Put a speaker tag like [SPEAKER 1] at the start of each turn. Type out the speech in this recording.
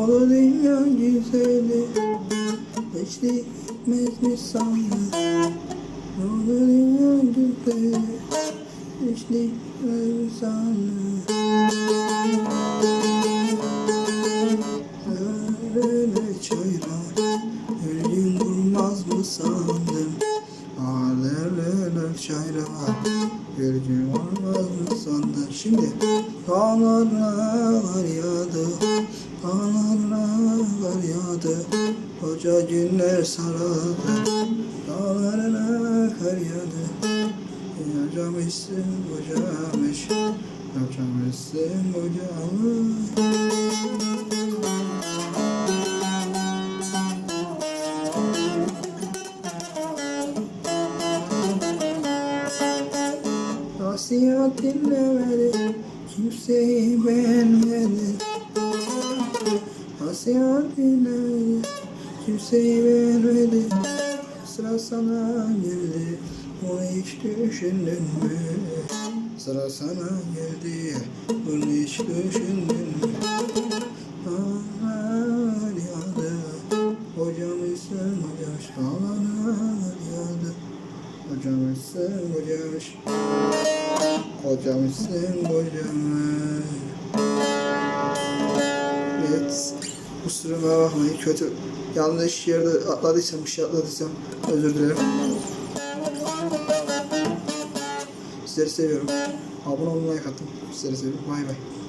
[SPEAKER 1] Havalı dünya güzeli Hiç değmez mi sandın Havalı dünya güzeli Hiç değmez mi sandın çayra Bir gün durmaz mı sandım çayra Bir gün olmaz mı sandın? Şimdi Dağlarına kar yağdı Dağlarına kar yağdı Koca günler sarıldı Dağlarına kar yağdı. Kocamışsın kocamış Kocamışsın kocamış Nasihat dinlemedi Kimseyi beğenmedi Nasihat dinlemedi Kimseyi beğenmedi Sıra sana geldi. Onu hiç düşündün mü? Sıra sana geldi. Bunu hiç düşündün mü? Dağlar yağdı. Kocamışsın kocamış Dağlar yağdı. Kocamışsın kocamış Kocamışsın kocamış Evet Kusuruma bakmayın kötü. Yanlış yerde atladıysam bir şey atladıysam Özür dilerim. Sizleri seviyorum. Abone olmayı like atın Sizleri seviyorum. Bay bay